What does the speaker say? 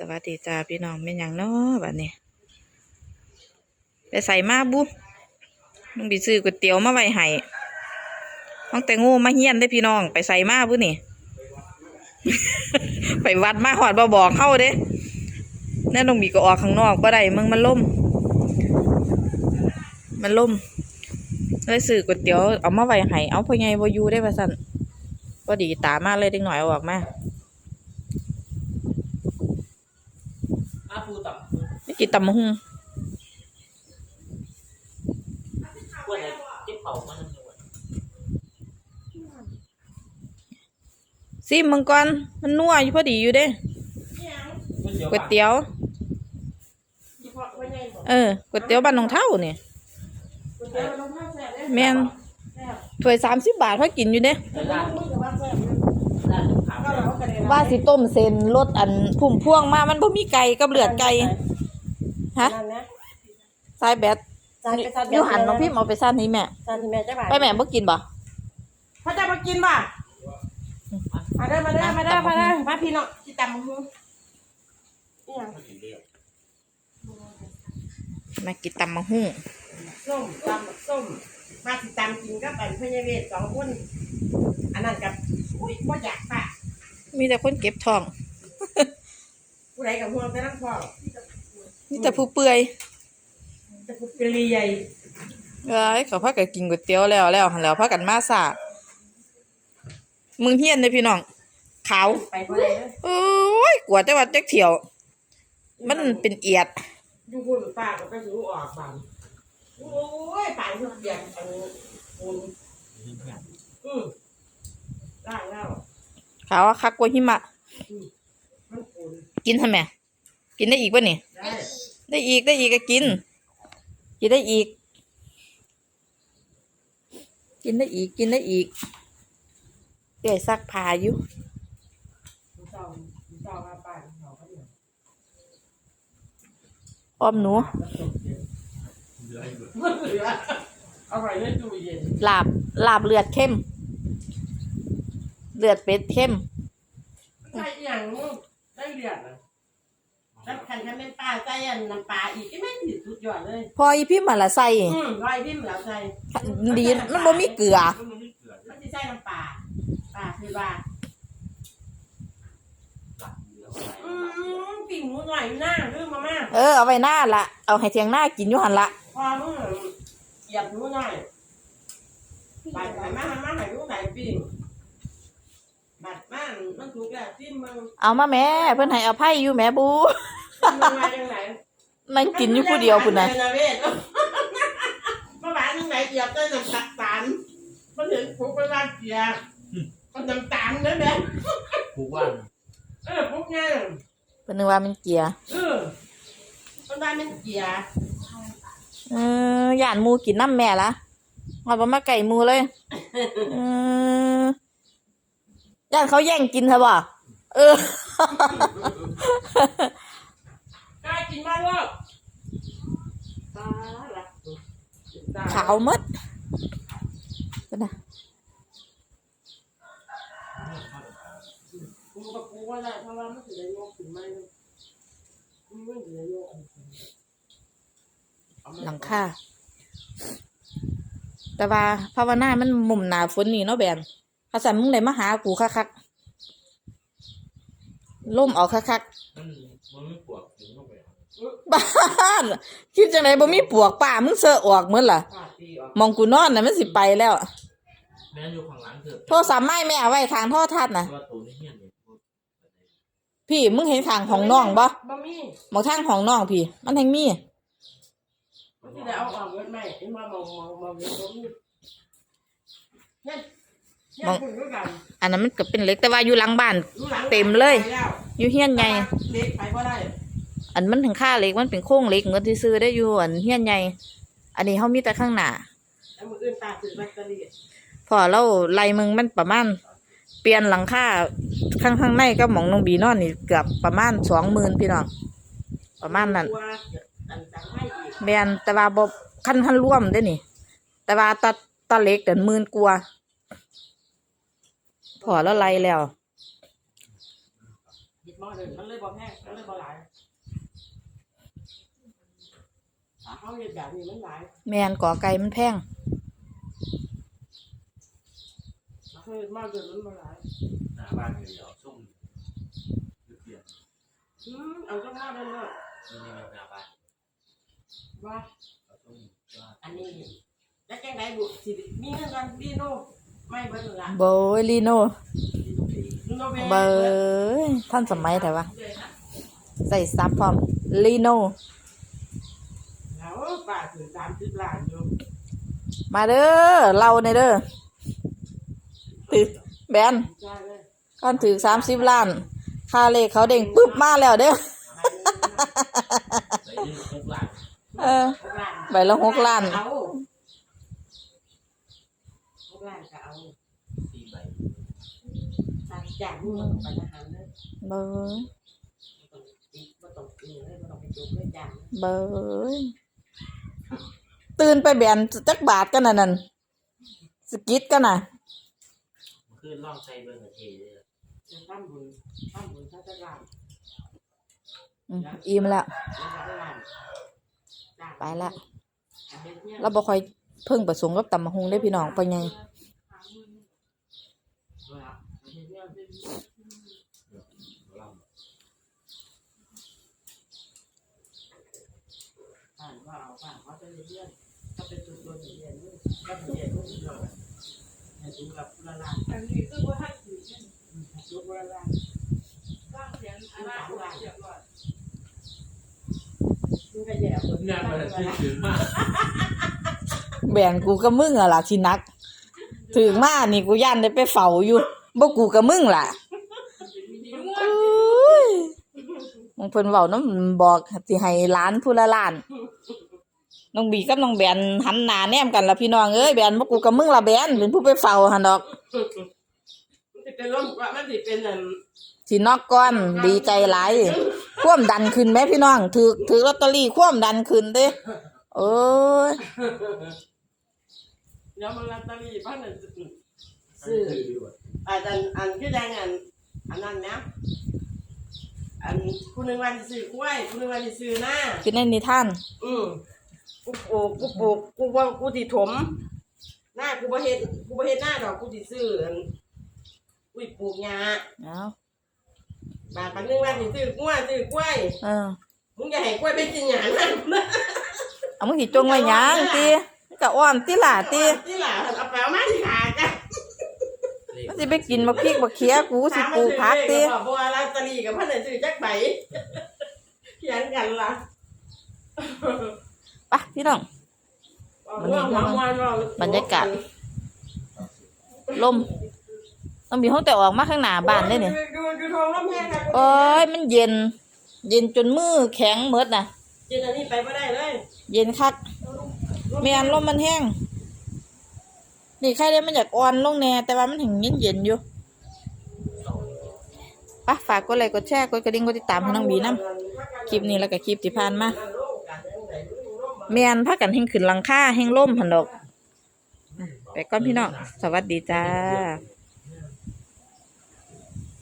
สวัสดีจ้าพี่น้องเป็นอย่างเนาะบัดนี้ไปใส่มาบุมึงไปซื้อก๋วยเตี๋ยวมาไว้ให้ตั้งแต่งูมาเฮียนได้พี่น้อง ไปใส่มาบุนี่ ไปวัดมาหอดบ่บอกเข้าเด้แน่นองมีก็ออกข้างนอกบ่ได้มึงมันล่ม มันล่มเลยซื้อก๋วยเตี๋ยวเอามาไว้ให้เอาพ่อใหญ่บ่อยู่ได้ป่ะสันก็ดีตามาเลยเด็กหน่อยอออกมา อา ปูตับไม่กินตำมะฮุ่งกล้วยอะไรเก็บเผามันอยู่อะซิมมังกรมันนัวอยู่พอดีอยู่เด้ก๋วยเตี๋ยว เออก๋วยเตี๋ยวบ้านหนองเท่าเนี่ยแม่นถ้วยสามสิบบาทพอกินอยู่เด้ ในร้านร้านขาวเลย ว่าสิต้มเส้นรสอันพุ่มพวงมา มันบ่มีไก่กับเลือดไก่ฮะสายแบตจานไปซัดอยู่หันน้องพี่เอาไปซ่านนี้แม่จานที่แม่จะบ่ายไปแม่บ่กินบ่พระเจ้ามากินป่ะมาเด้อมาเด้อมาเด้อมาเด้อมาพี่น้องที่ตำมือนี่ยังมากินตำมะฮุ่งส้มตำส้มมาที่ตำกินกับอันพญาเวทสองคนอันนั้นกับอุ้ยบ่อยากป่ะ มีแต่คนเก็บทองผู้ใดกับพวกแต่ละพ่อมีแต่ผู้เปื่อยจะพูดเป็นลีใหญ่เอ้ยเขาพากันกินก๋วยเตี๋ยวแล้วแล้วหันแล้วพากันมาสามึงเฮียนเด้อพี่น้องขาวไปบ่ได้เลยโอ้ยกว่าแต่ว่าจักเที่ยว มันเป็นเอียดอยู่พูดป้าก็ไปสูออกบ้านโอ้ยป่านทุกอย่างอันคุณอืมร่างแล้ว ขาวคักกว่าหิมะมันคุณกินทำไมกินได้อีกป่ะนี่ได้ได้อีกได้อีกก็กิน กินได้อีก กินได้อีกกินได้อีกเดี๋ยวซักผ้าอยู่คุณเจ้าคุณเจ้ามาป้าเขาก็อยู่อ้อมหนู เอาไปเล่นตู้เย็นลาบลาบเลือดเข้ม เลือดเป็ดเข้มใส่อย่างได้เรียนนะแล้วคันคันเป็นปลาใส่อันน้ำปลาอีกก็ไม่ติดสุดยอดเลย พออีพี่มาละใส่อืมร้อยพิมพ์แล้วใส่ดีมันบ่มีเกลือมันจะใส่น้ำปลาปลาคือว่าอืมปิ่งหมูหน่อยหน้าเรื่องมาม่าเออเอาไว้หน้าละเอาให้เทียงหน้ากินอยู่หันละพอมึงหยับหมูหน่อยบัดไหนมามาไหนลูกไหนปิ่ง บัดมามันถูกแล้วจิ้มมึงเอามาแม่เพิ่นให้อภัยอยู่แม่บูมันมาจังไหนมันกินอยู่ผู้เดียวพุ่นน่ะเวทเมื่อวานนึงไหนเหยียบได้น้ำตาลตาลมันเห็นผูกไปว่าเกียร์มันน้ำตาลนั่นแหละผูกว่านเออพวกนี้เพิ่นนึกว่ามันเกลียเออมันว่ามันเกียร์เออย่านหมูกินน้ำแม่ละหอดบ่มาไก่หมูเลย เออ ย่านเขาแย่งกินเถอะบ่เออ กล้ากินมาลูกตาละตาขาวหมดเพิ่นน่ะกูกับกูว่าได้เพราะว่ามันถือโยกถึงไม่มันไม่ถือโยกหลังคาแต่ว่าภาวนามันมุมหนาฝนนี่เนาะแบน ข้าสันมึงได้มาหากูคักๆล่มเอาคักมันมันไม่ปวดถึงเข้าไปๆบ้านคิดจังไดบ่มีปวกป่ามึงเสอะออกเหมือนล่ะปาตีออกมองกูนอนน่ะมันสิไปแล้วแม่อยู่ข้างหลังเถอะโทรศัพท์ไม่แม่เอาไว้ทางโทอทัศน์น่ะว่าตัวนี้เหี้ยเนี่ยพี่มึงเห็นทางของน้องบ่บะมี่มองทางของน้องพี่ มันแทงมีมันจะได้เอาออกเงินไหมไอ้มามองมองมองเงินบะ มี่เนี่ยเนี่ยคุยด้วยกันอันนั้นมันก็เป็นเล็กแต่ว่าอยู่หลังบ้านรู้หลังเต็มเลยไปแล้วอยู่เฮียนใหญ่เล็กไปก็ได้ อันมันถึงค่าเล็กมันเป็นโค้งเล็กเงินที่ซื้อได้อยู่อันเฮียนใหญ่อันนี้เฮามีแต่ข้างหน้าแล้วมืออื่นตาถือแบตเตอรี่พอเราไล่มึงมันประมาณเปลี่ยนหลังคาข้างข้างในก็หมองน้องบีนอนนี่เกือบประมาณสองหมื่นพี่น้องประมาณนั้นกลัวอันจังให้อีกแมนแต่ว่าบ่คันคันร่วมได้อนี่ แต่ว่าตาตาเล็กเดินหมื่นกว่า พอแล้วไล่แล้วเบ่เดินมันเลยบ่แพงมันเลยบ่หลายถ้าเขาเฮ็ดแบบนี้มันหลายแม่นก่อไก่มันแพงถ้าเขาเฮ็ดมากเดินมันบ่หลายหน้าบ้านเลยเดี๋ยวซุ่มเปลี่ยนอืมเอาจังหน้าเดินเลยนี่นี่หน้าบ้านว่าเอาซุ่มว่าอันนี้แล้วจังไดบุสิมีเงินกันดีโน่ ไม่เบิ่งละเบยลีโนที่ตรงนี้โนเวเบยท่านสมัยแต่ว่าใส่ซับพร้อมลีโนแล้วป้าถึง30ล้านอยู่มาเด้อเราในเด้อถือแบนใช่เลยก้อนถือสามสิบล้าน ค่าเลขเขาเด้งปุ๊บมาแล้วเด้อใส่ยืดหกหลังเออใบละหกล้าน เอาหกล้านก็เอา ตีใบ ตัดจากมือมันปัญหาเลยเบยบ่ต้องติดบ่ต้องตีเลยบ่ต้องไปจุกเลยจ้างเบยตื่นไปแบนจักบาทกันน่ะนั่นสกิดกันน่ะมันขึ้นล่องใส่เบอร์เทเลยจะทำบุญทำบุญถ้าจะล้านอืมอิ่มแล้ว แล้วก็ได้ล้านจ้างไปละอันเฮ็ดเนี่ยเราบ่ค่อยเพิ่งประสงกับตำมะฮุงได้พี่น้องไปไง ว่าอันเฮ็ดเนี่ยเป็น ล่อง ผ่านว่าเอาผ่านเขาจะเฮ็ดเนี่ยถ้าเป็นตัวตัวเรียนนี่ก็เป็นเรียนรู้เรื่องให้ดูกับละล้านอันนี้คือว่าให้ถือเนี่ยยกละล้านสร้างเสียงอันนั้นก็เรียบร้อยมันก็แย่เบิดเนี่ยมันที่ถึงมากแบ่งกูกับมึงอะล่ะที่นัก ถึงมานี่กูย่านได้ไปเฝ้าอยู่บ่กูกับมึงล่ะมีม้วเอน้ยมึงเพิ่นเว้านำบอกสิให้หลานผู้ละล้าน น้องบีกับน้องแบนหันหน้าแนมกันล่ะพี่น้องเอ้ยแบนบ่กูกับมึงล่ะแบนเป็นผู้ไปเฝ้าหั่นดอกมันจะเป็นลมว่ามันสิเป็นอันสินอกก่อนดีใจหลายความดันขึ้นแม่พี่น้องถือถือลอตเตอรี่ความดันขึ้นเด้โอ้ยเดี๋ยวมันลอตเตอรี่บ้านนั่นซื้ออันอันอันคือจังอันอันนั้นนะอันผู้หนึงวันสิซื้อกล้วยผู้หนึงวันสิซื้อหน้าคือในนิทานอืม กูปลูกกูปลูกกูว่ากูสิถม หน้ากูบ่เฮ็ดกูบ่เฮ็ดหน้าดอกกูสิซื้ออันอุ้ยปลูกหญ้าเอาบาทปันหนึงวันสิซื้อกล้วยซื้อกล้วยเออมึงอย่าให้กล้วยไปกินหญ้านั่นนะเอามึงสิจงไว้หยังติก็อ้อมติล่ะติที่หล่ะเอาไปเอามาที่ขากันมันสิไปกินบักพริกบักเขียกูสิปลูกผักติบอกว่าลอตเตอรี่กับพันธุ์ซื้อจักใบเขียนกันล่ะ ไปพี่น้องบรรยากาศลมต้องมีห้องแต่ออกมาข้างหน้าบ้านได้เนี่ยดูดูทองลมแห้งค่ะโอ้ยมันเย็น เย็นจนมือแข็งหมดน่ะเจนอันนี้ไปไม่ได้เลย เย็นคักแม่นลมมันแห้ง นี่ใครได้มันอยากอ่อนลงแน่แต่ว่ามันถึงเย็นเย็นๆอยู่ไปฝากกดไลค์กดแชร์กดกระดิ่งกดติดตามให้น้องบีน้ำคลิปนี้แล้วก็คลิปที่ผ่านมา แมนพากันแห่งขึ้นหลังคาแห่งล่มพันดอก ไปก่อนพี่น้อง สวัสดีจ้า